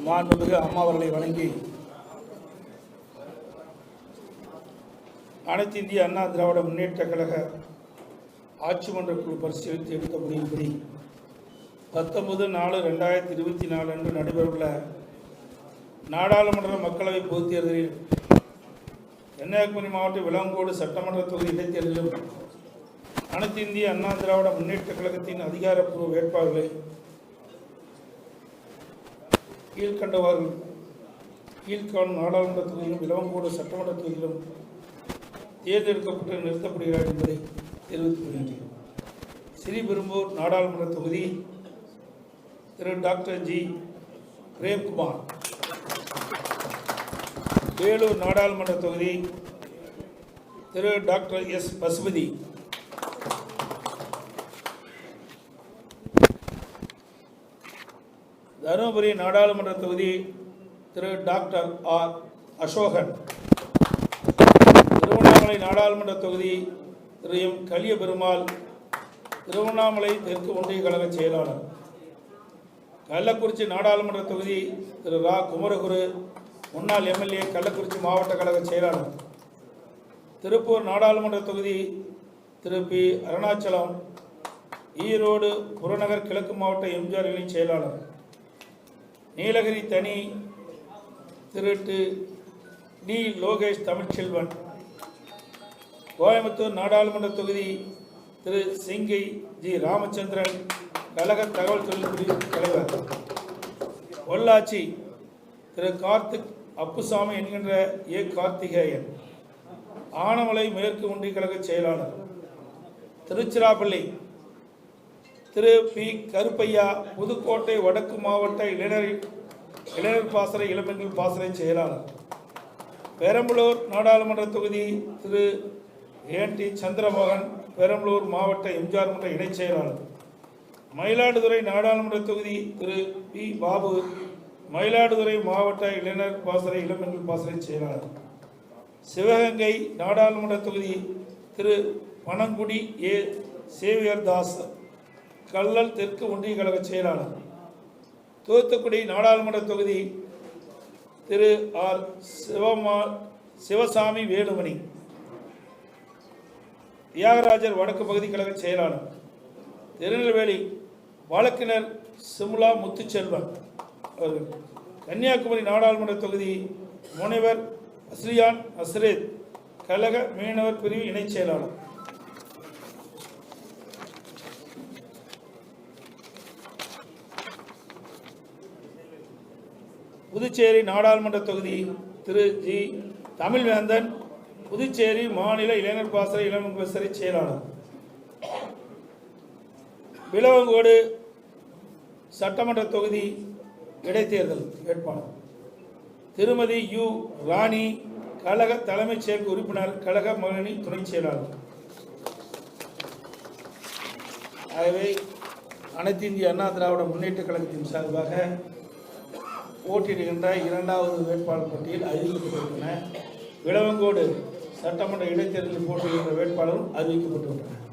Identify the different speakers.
Speaker 1: மாண்புமிகு அம்மா அவர்களை வணங்கி அனைத்து இந்திய அண்ணா திராவிட முன்னேற்ற கழக ஆட்சி மன்ற குழு பரிசீலித்து எடுக்க முடியும்படி பத்தொன்பது நாலு ரெண்டாயிரத்தி இருபத்தி நாலு அன்று நடைபெறவுள்ள நாடாளுமன்ற மக்களவை பொதுத் தேர்தலில் கன்னியாகுமரி மாவட்ட விளங்கோடு சட்டமன்ற தொகுதி இடைத்தேர்தலிலும் அனைத்து இந்திய அண்ணா திராவிட முன்னேற்ற கழகத்தின் அதிகாரப்பூர்வ வேட்பாளர்களை கீழ்கண்டவார்கள் கீழ்காணும் நாடாளுமன்ற தொகுதியிலும் இளவங்கோடு சட்டமன்ற தொகுதியிலும் தேர்ந்தெடுக்கப்பட்டு நிறுத்தப்படுகிறார் என்பதை தெரிவித்துக் கொள்கின்றேன். ஸ்ரீபெரும்பூர் நாடாளுமன்ற தொகுதி திரு. Doctor G. பிரேம்குமார். வேலூர் நாடாளுமன்ற தொகுதி திரு. Doctor S. பசுபதி. தருமபுரி நாடாளுமன்ற தொகுதி திரு டாக்டர் ஆர் அசோகன். திருவண்ணாமலை நாடாளுமன்ற தொகுதி திரு எம் கலிய பெருமாள் திருவண்ணாமலை தெற்கு ஒன்றிய கழக செயலாளர். கள்ளக்குறிச்சி நாடாளுமன்ற தொகுதி திரு ரா. குமரகுரு முன்னாள் எம்எல்ஏ கள்ளக்குறிச்சி மாவட்ட கழக செயலாளர். திருப்பூர் நாடாளுமன்ற தொகுதி திரு பி. அருணாச்சலம் ஈரோடு புறநகர் கிழக்கு மாவட்ட எம்ஜிஆர் இணை செயலாளர். நீலகிரி தனி திருட்டு டி. லோகேஷ் தமிழ்ச்செல்வன். கோயம்புத்தூர் நாடாளுமன்ற தொகுதி திரு. சிங்கை ஜி. ராமச்சந்திரன் கழக தகவல் தொழில்துறை தலைவர். பொள்ளாச்சி திரு. கார்த்திக் அப்புசாமி என்கின்ற ஏ. கார்த்திகேயன். ஆனமலை மேற்கு ஒன்றிய கழக செயலாளர். திருச்சிராப்பள்ளி திரு பி. கருப்பையா புதுக்கோட்டை வடக்கு மாவட்ட இளைஞர் இளைஞர் பாசறை இளம்பெண்கள் பாசறை செயலாளர். பெரம்பலூர் நாடாளுமன்ற தொகுதி திரு ஏன் டி. சந்திரமோகன் பெரம்பலூர் மாவட்ட எம்ஜிஆர் மன்ற இணைச் செயலாளர். மயிலாடுதுறை நாடாளுமன்ற தொகுதி திரு பி. பாபு மயிலாடுதுறை மாவட்ட இளைஞர் பாசறை இளம்பெண்கள் பாசறை செயலாளர். சிவகங்கை நாடாளுமன்ற தொகுதி திரு பனங்குடி ஏ. சேவியர் தாஸ். கல்லல் தெற்கு ஒன்றிய கழக செயலாளர். தூத்துக்குடி நாடாளுமன்ற தொகுதி திரு ஆர் சிவமா சிவசாமி வேலுமணி. தியாகராஜர் வடக்கு பகுதி கழக செயலாளர். திருநெல்வேலி வழக்கினர் சிம்லா முத்துச்செல்வன் அவர்கள். கன்னியாகுமரி நாடாளுமன்ற தொகுதி முனைவர் அஸ்ரியான் அஸ்ரேத். கழக மீனவர் பிரிவு இணைச் செயலாளர். புதுச்சேரி நாடாளுமன்ற தொகுதி திரு ஜி தமிழ்வேந்தன் புதுச்சேரி மாநில இளைஞர் பாசறை இளம் பாசறை செயலாளர். விலவங்கோடு சட்டமன்ற தொகுதி இடைத்தேர்தல் வேட்பாளர். திருமதி யு ராணி கழக தலைமைச் செயல் உறுப்பினர் கழக மகனி துணைச் செயலாளர். ஆகவே அனைத்து இந்திய அண்ணா திராவிட முன்னேற்ற கழகத்தின் சார்பாக போட்டியிடுகின்ற இரண்டாவது வேட்பாளர் பட்டியல் அறிவிக்கப்பட்டுள்ளன விளவங்கோடு சட்டமன்ற இடைத்தேர்தலில் போட்டியிடுகின்ற வேட்பாளரும் அறிவிக்கப்பட்டுள்ளனர்